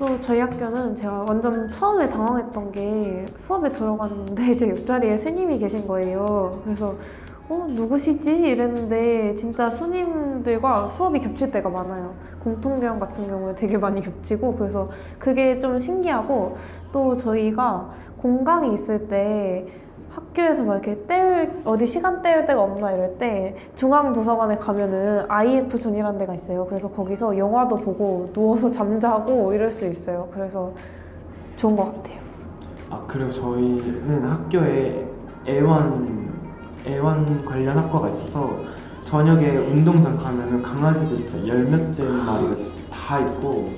또 저희 학교는 제가 완전 처음에 당황했던 게 수업에 들어갔는데 제 옆자리에 스님이 계신 거예요. 그래서 어 누구시지 이랬는데 진짜 스님들과 수업이 겹칠 때가 많아요. 공통교양 같은 경우에 되게 많이 겹치고 그래서 그게 좀 신기하고 또 저희가 공강이 있을 때 학교에서 막 이렇게 때울 어디 시간 때울 데가 없나 이럴 때 중앙 도서관에 가면은 IF 존이라는 데가 있어요. 그래서 거기서 영화도 보고 누워서 잠자고 이럴 수 있어요. 그래서 좋은 것 같아요. 아 그리고 저희는 학교에 애완 애완 관련 학과가 있어서 저녁에 운동장 가면은 강아지들 진짜 열 몇째 마리가 다 있고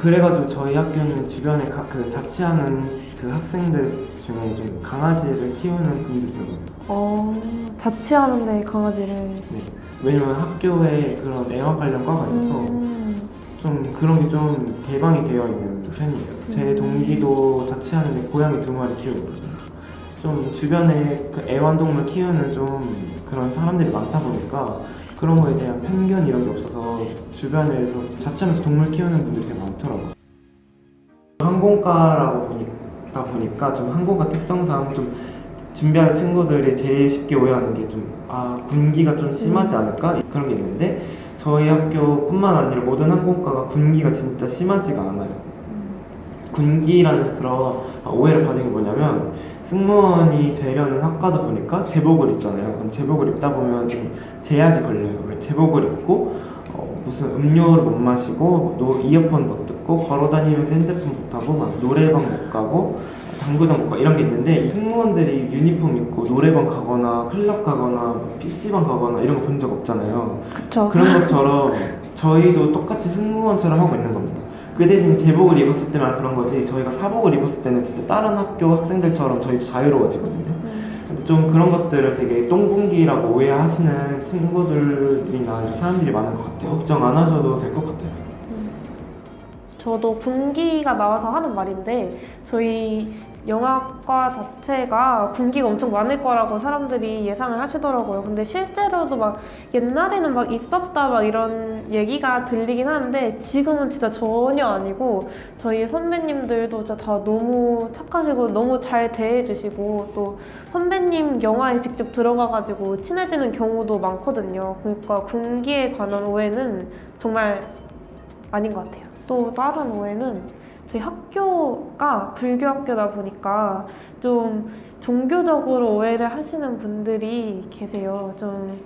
그래가지고 저희 학교는 주변에 가, 그 자취하는 그 학생들 중에 좀 강아지를 키우는 분들이 있거든요. 어 자취하는데 강아지를 네. 왜냐면 학교에 그런 애완 관련 과가 있어서 음, 좀 그런 게 좀 개방이 되어 있는 편이에요. 제 음. 동기도 자취하는데 고양이 두 마리 키우고. 좀 주변에 그 애완동물 키우는 좀 그런 사람들이 많다 보니까 그런 거에 대한 편견 이런 게 없어서 주변에서 자취하면서 동물 키우는 분들이 되게 많더라고요. 항공과라고 보니까 보니까 좀 항공과 특성상 좀 준비하는 친구들이 제일 쉽게 오해하는 게 좀 아 군기가 좀 심하지 않을까 그런 게 있는데 저희 학교뿐만 아니라 모든 항공과가 군기가 진짜 심하지가 않아요. 군기라는 그런 오해를 받은 게 뭐냐면 승무원이 되려는 학과다 보니까 제복을 입잖아요. 그럼 제복을 입다 보면 좀 제약이 걸려요. 왜 제복을 입고 어, 무슨 음료를 못 마시고 노, 이어폰 못 듣고 걸어 다니면서 핸드폰 못 하고 막 노래방 못 가고 당구장 못 가 이런 게 있는데 이 승무원들이 유니폼 입고 노래방 가거나 클럽 가거나 PC방 가거나 이런 거 본 적 없잖아요. 그쵸. 그런 것처럼 저희도 똑같이 승무원처럼 하고 있는 겁니다. 그 대신 제복을 입었을 때만 그런 거지 저희가 사복을 입었을 때는 진짜 다른 학교 학생들처럼 저희도 자유로워지거든요. 음, 근데 좀 그런 것들을 되게 똥군기라고 오해하시는 친구들이나 사람들이 많은 것 같아요. 걱정 안 하셔도 될 것 같아요. 저도 군기가 나와서 하는 말인데 저희 영화과 자체가 군기가 엄청 많을 거라고 사람들이 예상을 하시더라고요. 근데 실제로도 막 옛날에는 막 있었다 막 이런 얘기가 들리긴 하는데 지금은 진짜 전혀 아니고 저희 선배님들도 진짜 다 너무 착하시고 너무 잘 대해주시고 또 선배님 영화에 직접 들어가가지고 친해지는 경우도 많거든요. 그러니까 군기에 관한 오해는 정말 아닌 것 같아요. 또 다른 오해는 저희 학교가 불교 학교다 보니까 좀 종교적으로 오해를 하시는 분들이 계세요. 좀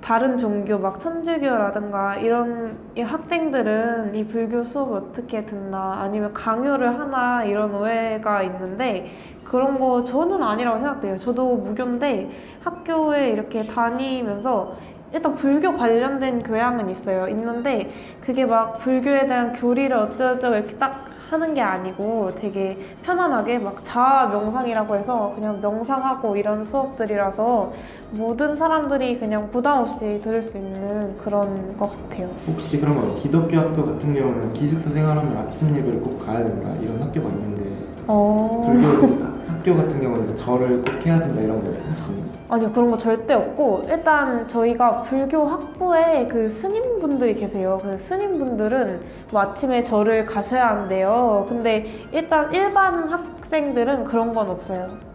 다른 종교 막 천주교라든가 이런 이 학생들은 이 불교 수업 어떻게 듣나 아니면 강요를 하나 이런 오해가 있는데 그런 거 저는 아니라고 생각돼요. 저도 무교인데 학교에 이렇게 다니면서 일단 불교 관련된 교양은 있어요. 있는데 그게 막 불교에 대한 교리를 어쩌고저쩌고 이렇게 딱 하는 게 아니고 되게 편안하게 막 자아 명상이라고 해서 그냥 명상하고 이런 수업들이라서 모든 사람들이 그냥 부담 없이 들을 수 있는 그런 것 같아요. 혹시 그러면 기독교 학교 같은 경우는 기숙사 생활하면 아침 예배를 꼭 가야 된다 이런 학교가 있는데 어... 불교 학교 같은 경우는 절을 꼭 해야 된다 이런 거 혹시 아니요 그런 거 절대 없고 일단 저희가 불교 학부에 그 스님분들이 계세요. 그 스님분들은 뭐 아침에 절을 가셔야 한대요. 근데 일단 일반 학생들은 그런 건 없어요.